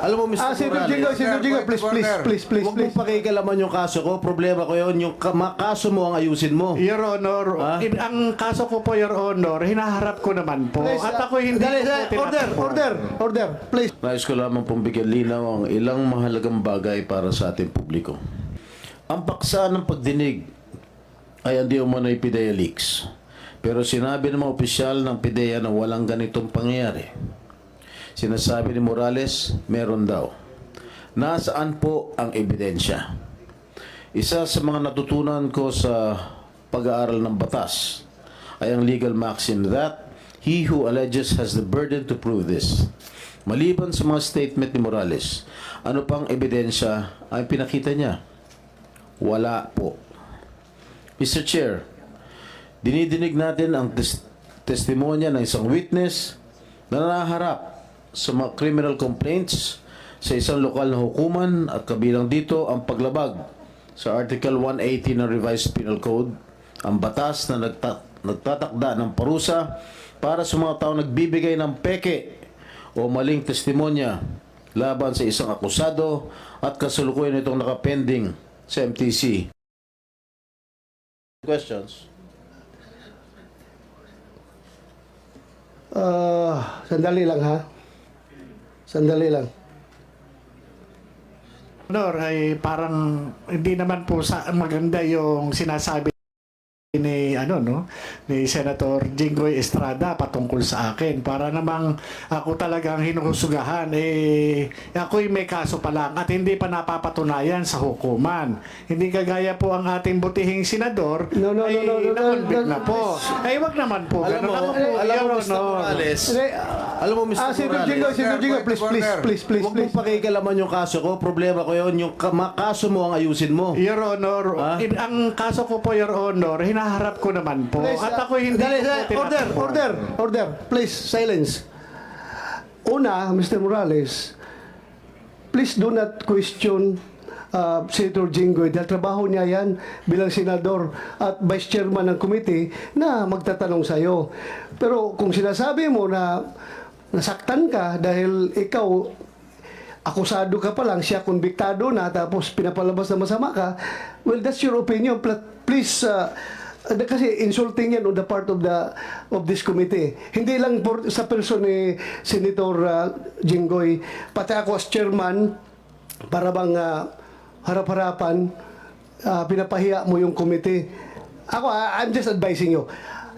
Alam mo, Mr. Ah, Senator Morales, Jingo, Senator Jingo, please, please, please, please, Huwag please. mong pakikalaman yung kaso ko. Problema ko yun. Yung ka- kaso mo ang ayusin mo. Your Honor, Ah? in- ang kaso ko po, Your Honor, hinaharap ko naman po. Please, At ah, ako hindi dali, ko po dali, Order, tinatakbo. order, order, please. Nais ko lamang pong bigyan linaw ang ilang mahalagang bagay para sa ating publiko. Ang paksa ng pagdinig ay hindi umano'y PIDEA leaks. Pero sinabi ng mga opisyal ng PIDEA na walang ganitong pangyayari. Sinasabi ni Morales, meron daw. Nasaan po ang ebidensya? Isa sa mga natutunan ko sa pag-aaral ng batas ay ang legal maxim that he who alleges has the burden to prove this. Maliban sa mga statement ni Morales, ano pang ebidensya ang pinakita niya? Wala po. Mr. Chair, dinidinig natin ang tes- testimonya ng isang witness na naharap sa mga criminal complaints sa isang lokal na hukuman at kabilang dito ang paglabag sa Article 180 ng Revised Penal Code, ang batas na nagta- nagtatakda ng parusa para sa mga tao nagbibigay ng peke o maling testimonya laban sa isang akusado at kasalukuyan itong nakapending sa MTC. Questions? Ah, sandali lang ha. Sandali lang. Honor, ay parang hindi naman po sa maganda yung sinasabi ni ano no ni Senator Jinggoy Estrada patungkol sa akin para namang ako talagang hinuhusugahan eh ako'y may kaso pa lang at hindi pa napapatunayan sa hukuman hindi kagaya po ang ating butihing senador No, no, no, ay no, no, no, no, na po ay wag naman po Alam mo. Ako po, alam mo, Mr. Honor. Morales, alam mo, Mr. Ah, Senator Morales, Jingo, Senator Jingo, Point please, please, please, please, please. mong pakikalaman yung kaso ko. Problema ko yun. Yung kaso mo ang ayusin mo. Your Honor, in- ang kaso ko po, Your Honor, hinaharap ko naman po. Please, At ah, ako hindi dali, po order, order, order. Please, silence. Una, Mr. Morales, please do not question uh, Senator Jinggoy dahil trabaho niya yan bilang senador at vice chairman ng committee na magtatanong sa iyo. Pero kung sinasabi mo na nasaktan ka dahil ikaw akusado ka pa lang, siya konbiktado na, tapos pinapalabas na masama ka, well, that's your opinion. Please, uh, uh, kasi insulting yan on the part of the of this committee. Hindi lang por, sa person ni Senator uh, Jinggoy, pati ako as chairman, para bang uh, harap-harapan, uh, pinapahiya mo yung committee. Ako, uh, I'm just advising you.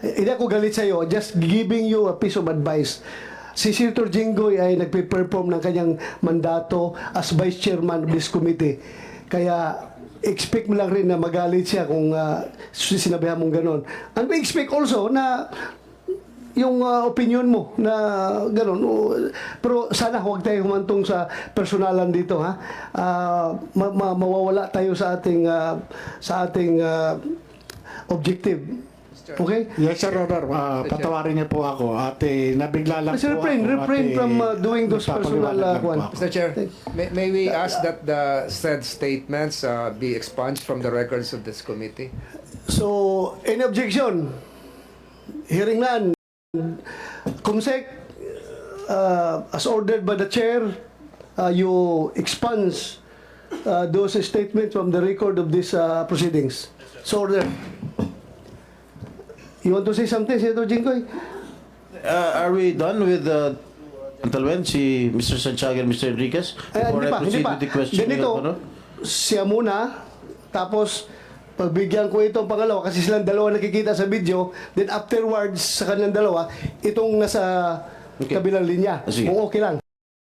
Hindi ako galit sa iyo, just giving you a piece of advice. Si Senator Jinggoy ay nagpe-perform ng kanyang mandato as vice chairman of this committee. Kaya expect mo lang rin na magalit siya kung uh, sinabihan mong ganon. And we expect also na yung uh, opinion mo na gano'n. O, Pero sana huwag tayo humantong sa personalan dito ha. Ah, ma- ma- mawawala tayo sa ating ah, sa ating ah, objective. Okay? Yes, Sir Honor. Uh, patawarin niyo po ako. At eh, nabigla lang Mr. po Refrain, ako. refrain at, eh, from, uh, doing those personal, uh, lang po kwan. ako. Mr. Chair, may, may we ask that the said statements uh, be expunged from the records of this committee? So, any objection? Hearing none. Kumsek, uh, as ordered by the chair, uh, you expunge uh, those statements from the record of these uh, proceedings. So ordered. You want to say something, Senator Jinggoy? Uh, are we done with the gentlemen, si Mr. Santiago and Mr. Enriquez? Eh, Before hindi I pa, hindi proceed pa. with the question. Ganito, Honor? siya muna, tapos pagbigyan ko itong pangalawa kasi silang dalawa nakikita sa video, then afterwards sa kanilang dalawa, itong nasa Okay. kabilang linya. Ah, sige. Kung okay lang.